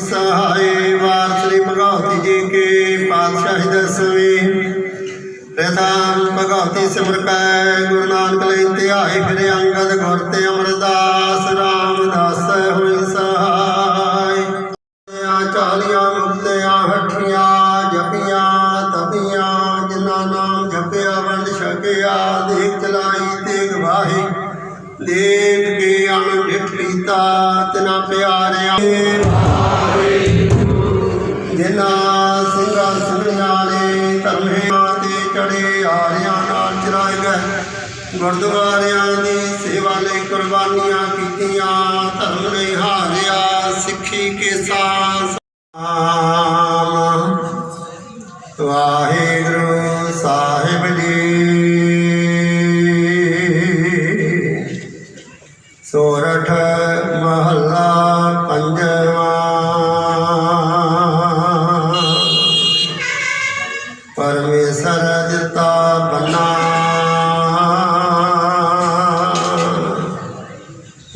ਸਹਾਏ ਵਾਰਸਲੀ ਭਗਵਤੀ ਜੀ ਕੇ ਪਾਤਸ਼ਾਹੀ ਦਸਵੇਂ। ਰਤਾਨ ਭਗਵਤੀ ਸਿਮਰਕੈ ਗੁਰੂ ਨਾਨਕ ਲੈ ਧਿਆਏ, ਫਿਰ ਅੰਗਦ ਗੁਰ ਤੇ ਅਮਰਦਾਸ RAM ਦਾਸ ਹੋਏ। ਦੇਖ ਕੇ ਅਣ ਡਿਠੀਤਾ ਤਨਾ ਪਿਆਰਿਆ। ਜਿਨ੍ਹਾਂ ਸਿੰਘਾਂ ਸਿੰਘਾਂ ਨੇ ਤੇ ਚੜੇ ਆਰਿਆਂ ਨਾਲ ਚਰਾਏ ਗਏ। ਗੁਰਦੁਆਰਿਆਂ ਦੀ ਸੇਵਾ ਲਈ ਕੁਰਬਾਨੀਆਂ ਕੀਤੀਆਂ, ਧਰਮ ਨੇ ਹਾਰਿਆ ਸਿੱਖੀ ਕੇ ਸਾਸ ਆਮ ਵਾਹਿਗੁਰੂ।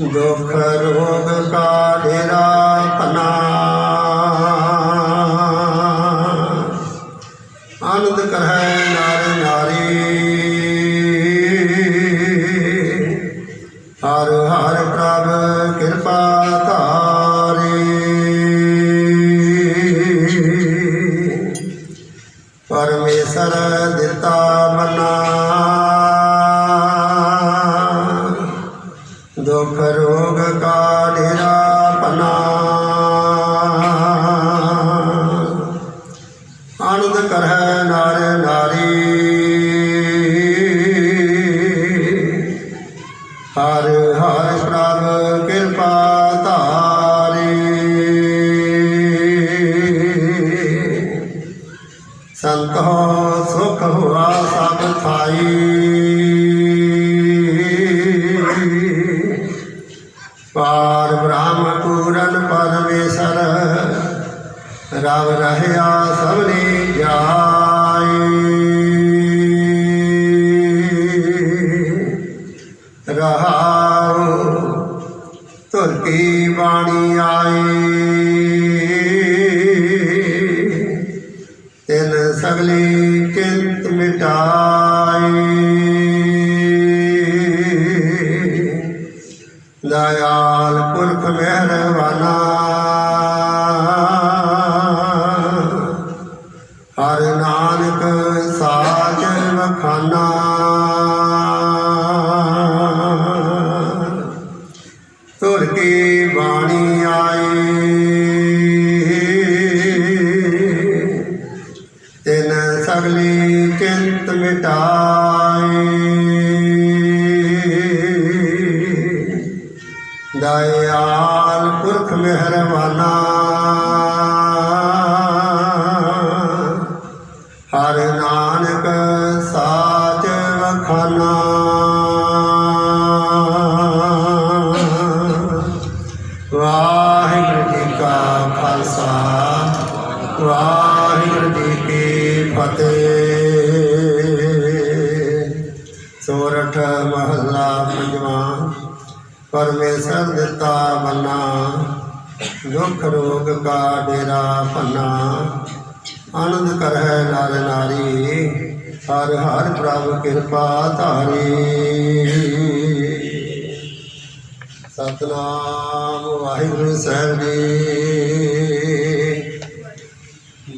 ਦੁਖ ਰੋਗ ਕਾ ਡੇਰਾ ਪਨਾ ਆਨੰਦ ਕਰੈ ਨਰ ਨਾਰੀ। ਹਰ ਹਰ ਪ੍ਰਭ ਕਿਰਪਾ ਤਾਰੀ ਸੰਤ ਹੋ ਸੁਖ ਹੋਆ ਸਭ ਥਾਈ। ਰਵ ਰਹਿਆ ਸਭਨੀ ਜਾਈ ਰਹਾਉ ਤੁਰ ਕੀ ਬਾਣੀ ਆਏ। ਹਰ ਨਾਨਕ ਸਾਚ ਵਖਾਨਾ। ਤੁਰ ਕੀ ਬਾਣੀ ਆਈ ਤਿਨ ਸਗਲੀ ਚਿੰਤ ਮਿਟਾਈ ਦਇਆਲ ਪੁਰਖ ਮਿਹਰਬਾਨਾ। ਪਰਮੇਸ਼ਰ ਦਿੱਤਾ ਬੰਨਾ ਦੁੱਖ ਰੋਗ ਕਾ ਡੇਰਾ ਭੰਨਾ। ਆਨੰਦ ਕਰਹਿ ਨਰ ਨਾਰੀ, ਹਰ ਹਰ ਪ੍ਰਭ ਕਿਰਪਾ ਧਾਰੀ। ਸਤਨਾਮ ਵਾਹਿਗੁਰੂ ਸਾਹਿਬ ਜੀ।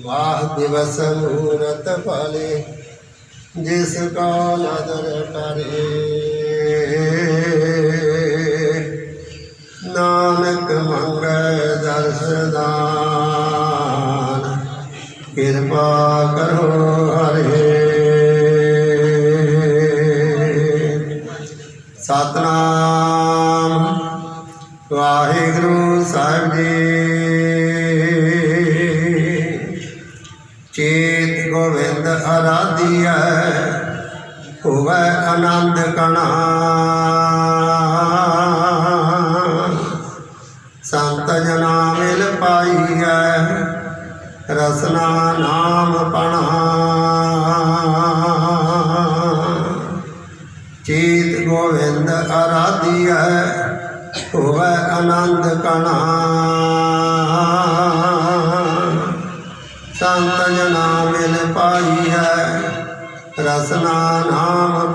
ਵਾਹ ਦਿਵਸ ਮੂਰਤ ਪਾਲੇ, ਜਿਸ ਕਾ ਨਦਰ ਕਰੇ। ਨਾਨਕ ਮੰਗੈ ਦਰਸ ਕਿਰਪਾ ਕਰੋ ਹਰੇ ਸਤਨਾਮ ਵਾਹਿਗੁਰੂ ਸਾਹਿਬ ਜੀ। ਚੇਤ ਗੋਵਿੰਦ ਅਰਾਧਿਆ ਹੋਵੇ ਆਨੰਦ ਕਣਾ ਸੰਤ ਜਨਾ ਮਿਲ ਪਾਈਐ ਰਸਨਾ ਨਾਮ ਪਣਾ ਚੇਤ ਗੋਵਿੰਦ ਅਰਾਧਿਆ ਹੋਵੇ ਆਨੰਦ ਕਣਾ ਸੰਤ ਜਨਾ ਮਿਲ ਪਾਈ ਹੈ, ਰਸਨਾ ਨਾਮ